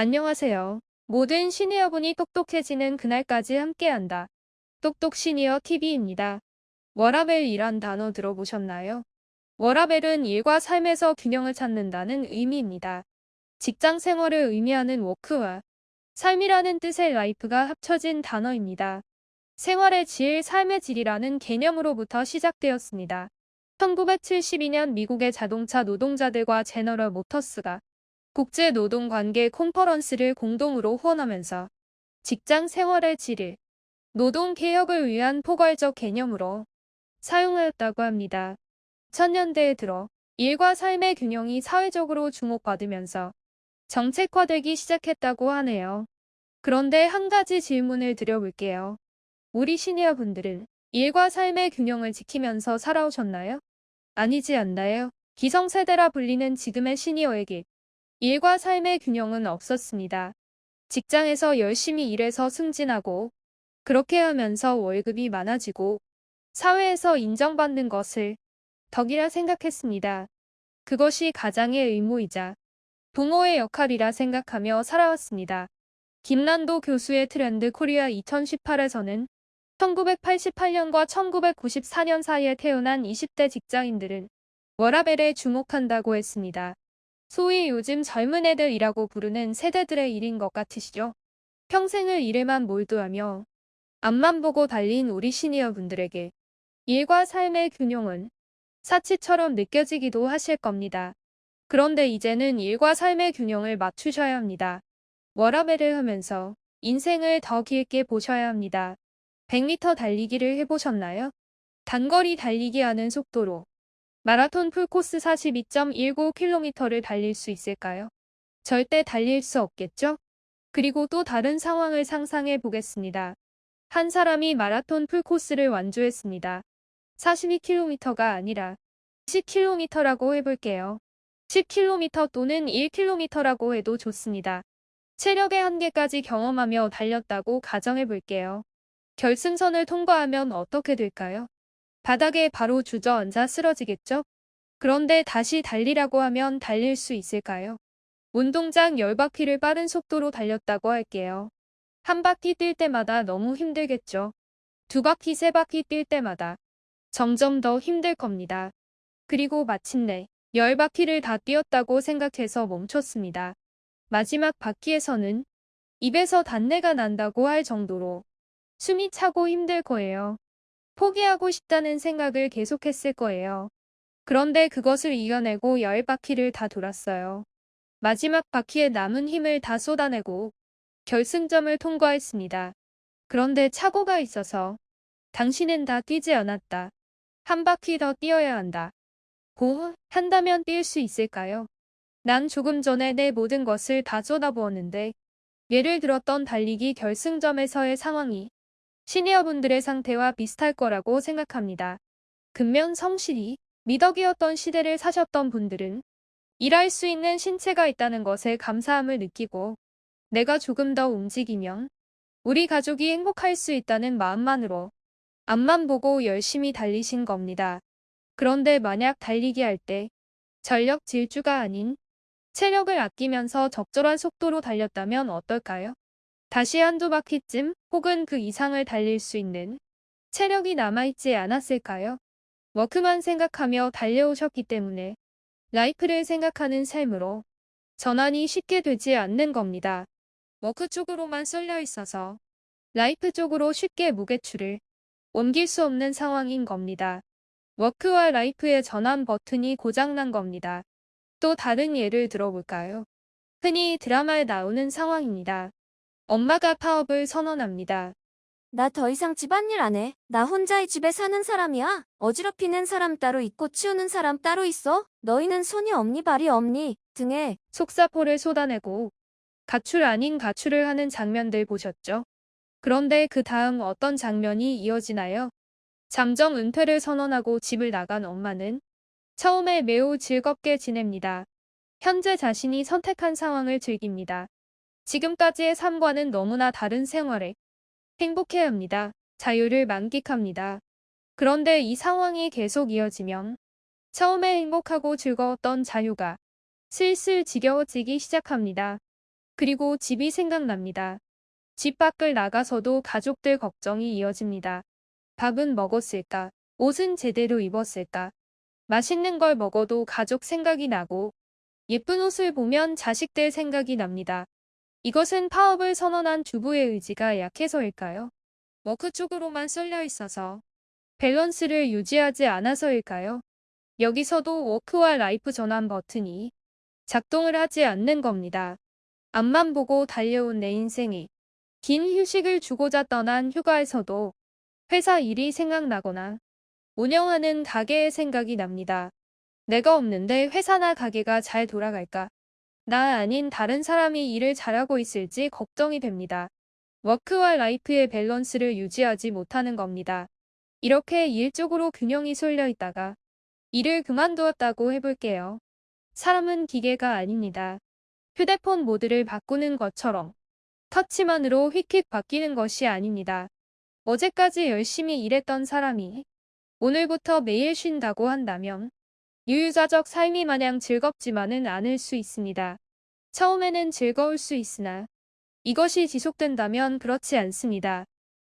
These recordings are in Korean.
안녕하세요. 모든 시니어분이 똑똑해지는 그날까지 함께한다. 똑똑 시니어 TV입니다. 워라벨이란 단어 들어보셨나요? 워라벨은 일과 삶에서 균형을 찾는다는 의미입니다. 직장 생활을 의미하는 워크와 삶이라는 뜻의 라이프가 합쳐진 단어입니다. 생활의 질, 삶의 질이라는 개념으로부터 시작되었습니다. 1972년 미국의 자동차 노동자들과 제너럴 모터스가 국제 노동 관계 콘퍼런스를 공동으로 후원하면서 직장 생활의 질을 노동 개혁을 위한 포괄적 개념으로 사용하였다고 합니다. 천년대에 들어 일과 삶의 균형이 사회적으로 주목받으면서 정책화되기 시작했다고 하네요. 그런데 한 가지 질문을 드려볼게요. 우리 시니어 분들은 일과 삶의 균형을 지키면서 살아오셨나요? 아니지 않나요? 기성세대라 불리는 지금의 시니어에게 일과 삶의 균형은 없었습니다. 직장에서 열심히 일해서 승진하고 그렇게 하면서 월급이 많아지고 사회에서 인정받는 것을 덕이라 생각했습니다. 그것이 가장의 의무이자 부모의 역할이라 생각하며 살아왔습니다. 김난도 교수의 트렌드 코리아 2018에서는 1988년과 1994년 사이에 태어난 20대 직장인들은 워라벨에 주목한다고 했습니다. 소위 요즘 젊은 애들이라고 부르는 세대들의 일인 것 같으시죠? 평생을 일에만 몰두하며 앞만 보고 달린 우리 시니어 분들에게 일과 삶의 균형은 사치처럼 느껴지기도 하실 겁니다. 그런데 이제는 일과 삶의 균형을 맞추셔야 합니다. 워라벨을 하면서 인생을 더 길게 보셔야 합니다. 100m 달리기를 해보셨나요? 단거리 달리기 하는 속도로 마라톤 풀코스 42.19km를 달릴 수 있을까요? 절대 달릴 수 없겠죠? 그리고 또 다른 상황을 상상해 보겠습니다. 한 사람이 마라톤 풀코스를 완주했습니다. 42km가 아니라 10km라고 해볼게요. 10km 또는 1km라고 해도 좋습니다. 체력의 한계까지 경험하며 달렸다고 가정해 볼게요. 결승선을 통과하면 어떻게 될까요? 바닥에 바로 주저앉아 쓰러지겠죠? 그런데 다시 달리라고 하면 달릴 수 있을까요? 운동장 10바퀴를 빠른 속도로 달렸다고 할게요. 한 바퀴 뛸 때마다 너무 힘들겠죠? 두 바퀴, 세 바퀴 뛸 때마다 점점 더 힘들 겁니다. 그리고 마침내 10바퀴를 다 뛰었다고 생각해서 멈췄습니다. 마지막 바퀴에서는 입에서 단내가 난다고 할 정도로 숨이 차고 힘들 거예요. 포기하고 싶다는 생각을 계속했을 거예요. 그런데 그것을 이겨내고 열 바퀴를 다 돌았어요. 마지막 바퀴에 남은 힘을 다 쏟아내고 결승점을 통과했습니다. 그런데 착오가 있어서 당신은 다 뛰지 않았다. 한 바퀴 더 뛰어야 한다. 고, 한다면 뛸 수 있을까요? 난 조금 전에 내 모든 것을 다 쏟아부었는데 예를 들었던 달리기 결승점에서의 상황이 시니어분들의 상태와 비슷할 거라고 생각합니다. 근면 성실히 미덕이었던 시대를 사셨던 분들은 일할 수 있는 신체가 있다는 것에 감사함을 느끼고 내가 조금 더 움직이면 우리 가족이 행복할 수 있다는 마음만으로 앞만 보고 열심히 달리신 겁니다. 그런데 만약 달리기 할 때 전력 질주가 아닌 체력을 아끼면서 적절한 속도로 달렸다면 어떨까요? 다시 한두 바퀴쯤 혹은 그 이상을 달릴 수 있는 체력이 남아있지 않았을까요? 워크만 생각하며 달려오셨기 때문에 라이프를 생각하는 삶으로 전환이 쉽게 되지 않는 겁니다. 워크 쪽으로만 쏠려 있어서 라이프 쪽으로 쉽게 무게추를 옮길 수 없는 상황인 겁니다. 워크와 라이프의 전환 버튼이 고장난 겁니다. 또 다른 예를 들어볼까요? 흔히 드라마에 나오는 상황입니다. 엄마가 파업을 선언합니다. 나 더 이상 집안일 안 해. 나 혼자 이 집에 사는 사람이야. 어지럽히는 사람 따로 있고 치우는 사람 따로 있어. 너희는 손이 없니 발이 없니 등에 속사포를 쏟아내고 가출 아닌 가출을 하는 장면들 보셨죠? 그런데 그 다음 어떤 장면이 이어지나요? 잠정 은퇴를 선언하고 집을 나간 엄마는 처음에 매우 즐겁게 지냅니다. 현재 자신이 선택한 상황을 즐깁니다. 지금까지의 삶과는 너무나 다른 생활에 행복해합니다. 자유를 만끽합니다. 그런데 이 상황이 계속 이어지면 처음에 행복하고 즐거웠던 자유가 슬슬 지겨워지기 시작합니다. 그리고 집이 생각납니다. 집 밖을 나가서도 가족들 걱정이 이어집니다. 밥은 먹었을까? 옷은 제대로 입었을까? 맛있는 걸 먹어도 가족 생각이 나고 예쁜 옷을 보면 자식들 생각이 납니다. 이것은 파업을 선언한 주부의 의지가 약해서일까요? 워크 쪽으로만 쏠려 있어서 밸런스를 유지하지 않아서일까요? 여기서도 워크와 라이프 전환 버튼이 작동을 하지 않는 겁니다. 앞만 보고 달려온 내 인생이 긴 휴식을 주고자 떠난 휴가에서도 회사 일이 생각나거나 운영하는 가게의 생각이 납니다. 내가 없는데 회사나 가게가 잘 돌아갈까? 나 아닌 다른 사람이 일을 잘하고 있을지 걱정이 됩니다. 워크와 라이프의 밸런스를 유지하지 못하는 겁니다. 이렇게 일 쪽으로 균형이 쏠려 있다가 일을 그만두었다고 해볼게요. 사람은 기계가 아닙니다. 휴대폰 모드를 바꾸는 것처럼 터치만으로 휙휙 바뀌는 것이 아닙니다. 어제까지 열심히 일했던 사람이 오늘부터 매일 쉰다고 한다면 유유자적 삶이 마냥 즐겁지만은 않을 수 있습니다. 처음에는 즐거울 수 있으나 이것이 지속된다면 그렇지 않습니다.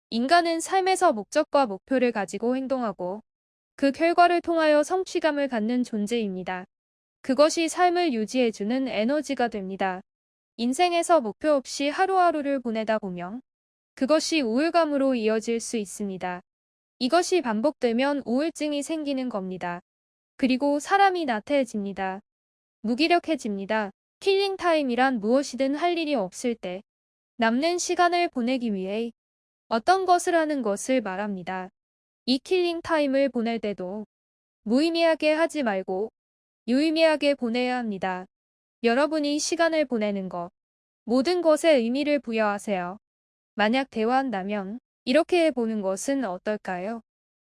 인간은 삶에서 목적과 목표를 가지고 행동하고 그 결과를 통하여 성취감을 갖는 존재입니다. 그것이 삶을 유지해주는 에너지가 됩니다. 인생에서 목표 없이 하루하루를 보내다 보면 그것이 우울감으로 이어질 수 있습니다. 이것이 반복되면 우울증이 생기는 겁니다. 그리고 사람이 나태해집니다. 무기력해집니다. 킬링 타임이란 무엇이든 할 일이 없을 때 남는 시간을 보내기 위해 어떤 것을 하는 것을 말합니다. 이 킬링 타임을 보낼 때도 무의미하게 하지 말고 유의미하게 보내야 합니다. 여러분이 시간을 보내는 것, 모든 것에 의미를 부여하세요. 만약 대화한다면 이렇게 해보는 것은 어떨까요?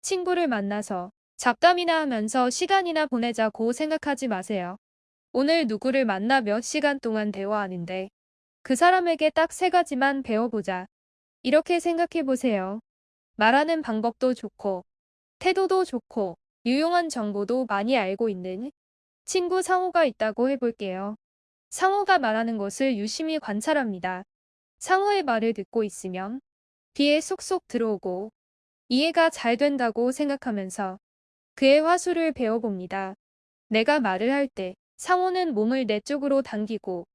친구를 만나서 잡담이나 하면서 시간이나 보내자고 생각하지 마세요. 오늘 누구를 만나 몇 시간 동안 대화하는데 그 사람에게 딱 세 가지만 배워보자. 이렇게 생각해 보세요. 말하는 방법도 좋고, 태도도 좋고, 유용한 정보도 많이 알고 있는 친구 상호가 있다고 해볼게요. 상호가 말하는 것을 유심히 관찰합니다. 상호의 말을 듣고 있으면 귀에 쏙쏙 들어오고 이해가 잘 된다고 생각하면서 그의 화수를 배워봅니다. 내가 말을 할 때 상호는 몸을 내 쪽으로 당기고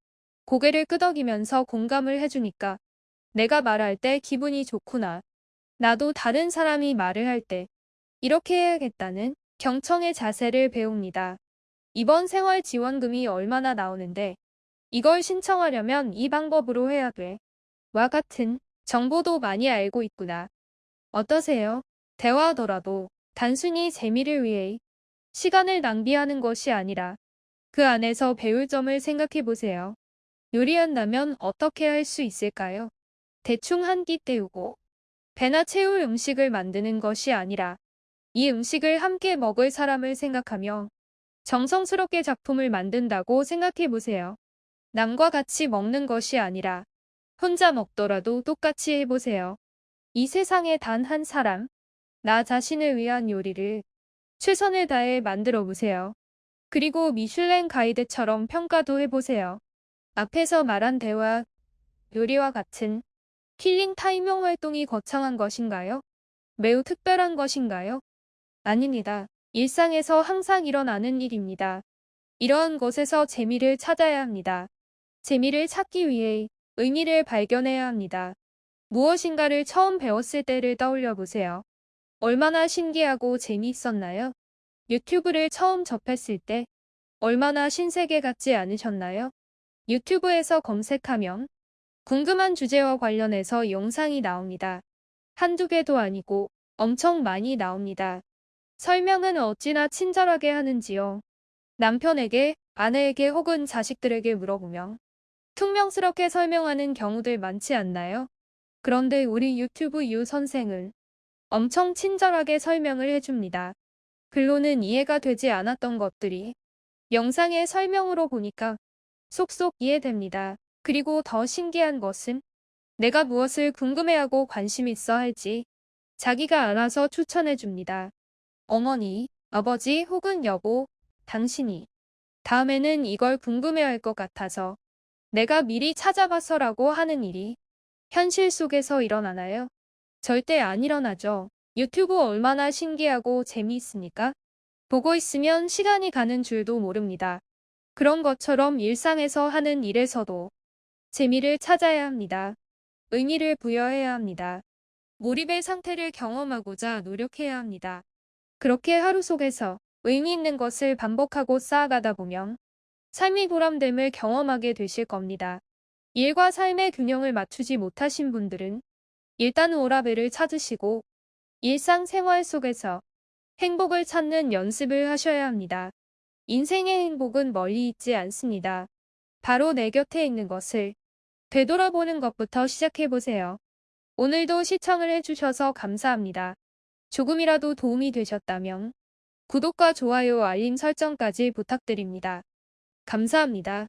고개를 끄덕이면서 공감을 해주니까 내가 말할 때 기분이 좋구나. 나도 다른 사람이 말을 할 때 이렇게 해야겠다는 경청의 자세를 배웁니다. 이번 생활 지원금이 얼마나 나오는데 이걸 신청하려면 이 방법으로 해야 돼. 와 같은 정보도 많이 알고 있구나. 어떠세요? 대화하더라도 단순히 재미를 위해 시간을 낭비하는 것이 아니라 그 안에서 배울 점을 생각해 보세요. 요리한다면 어떻게 할 수 있을까요? 대충 한 끼 때우고 배나 채울 음식을 만드는 것이 아니라 이 음식을 함께 먹을 사람을 생각하며 정성스럽게 작품을 만든다고 생각해 보세요. 남과 같이 먹는 것이 아니라 혼자 먹더라도 똑같이 해보세요. 이 세상에 단 한 사람, 나 자신을 위한 요리를 최선을 다해 만들어 보세요. 그리고 미슐랭 가이드처럼 평가도 해보세요. 앞에서 말한 대화, 요리와 같은 킬링 타임용 활동이 거창한 것인가요? 매우 특별한 것인가요? 아닙니다. 일상에서 항상 일어나는 일입니다. 이러한 것에서 재미를 찾아야 합니다. 재미를 찾기 위해 의미를 발견해야 합니다. 무엇인가를 처음 배웠을 때를 떠올려 보세요. 얼마나 신기하고 재미있었나요? 유튜브를 처음 접했을 때 얼마나 신세계 같지 않으셨나요? 유튜브에서 검색하면 궁금한 주제와 관련해서 영상이 나옵니다. 한두 개도 아니고 엄청 많이 나옵니다. 설명은 어찌나 친절하게 하는지요. 남편에게, 아내에게 혹은 자식들에게 물어보면 퉁명스럽게 설명하는 경우들 많지 않나요? 그런데 우리 유튜브 유 선생은 엄청 친절하게 설명을 해줍니다. 글로는 이해가 되지 않았던 것들이 영상의 설명으로 보니까 쏙쏙 이해됩니다. 그리고 더 신기한 것은 내가 무엇을 궁금해하고 관심 있어 할지 자기가 알아서 추천해 줍니다. 어머니, 아버지 혹은 여보, 당신이 다음에는 이걸 궁금해할 것 같아서 내가 미리 찾아봤어라고 하는 일이 현실 속에서 일어나나요? 절대 안 일어나죠. 유튜브 얼마나 신기하고 재미있습니까? 보고 있으면 시간이 가는 줄도 모릅니다. 그런 것처럼 일상에서 하는 일에서도 재미를 찾아야 합니다. 의미를 부여해야 합니다. 몰입의 상태를 경험하고자 노력해야 합니다. 그렇게 하루 속에서 의미 있는 것을 반복하고 쌓아가다 보면 삶이 보람됨을 경험하게 되실 겁니다. 일과 삶의 균형을 맞추지 못하신 분들은 일단 오라벨을 찾으시고 일상생활 속에서 행복을 찾는 연습을 하셔야 합니다. 인생의 행복은 멀리 있지 않습니다. 바로 내 곁에 있는 것을 되돌아보는 것부터 시작해보세요. 오늘도 시청을 해주셔서 감사합니다. 조금이라도 도움이 되셨다면 구독과 좋아요 알림 설정까지 부탁드립니다. 감사합니다.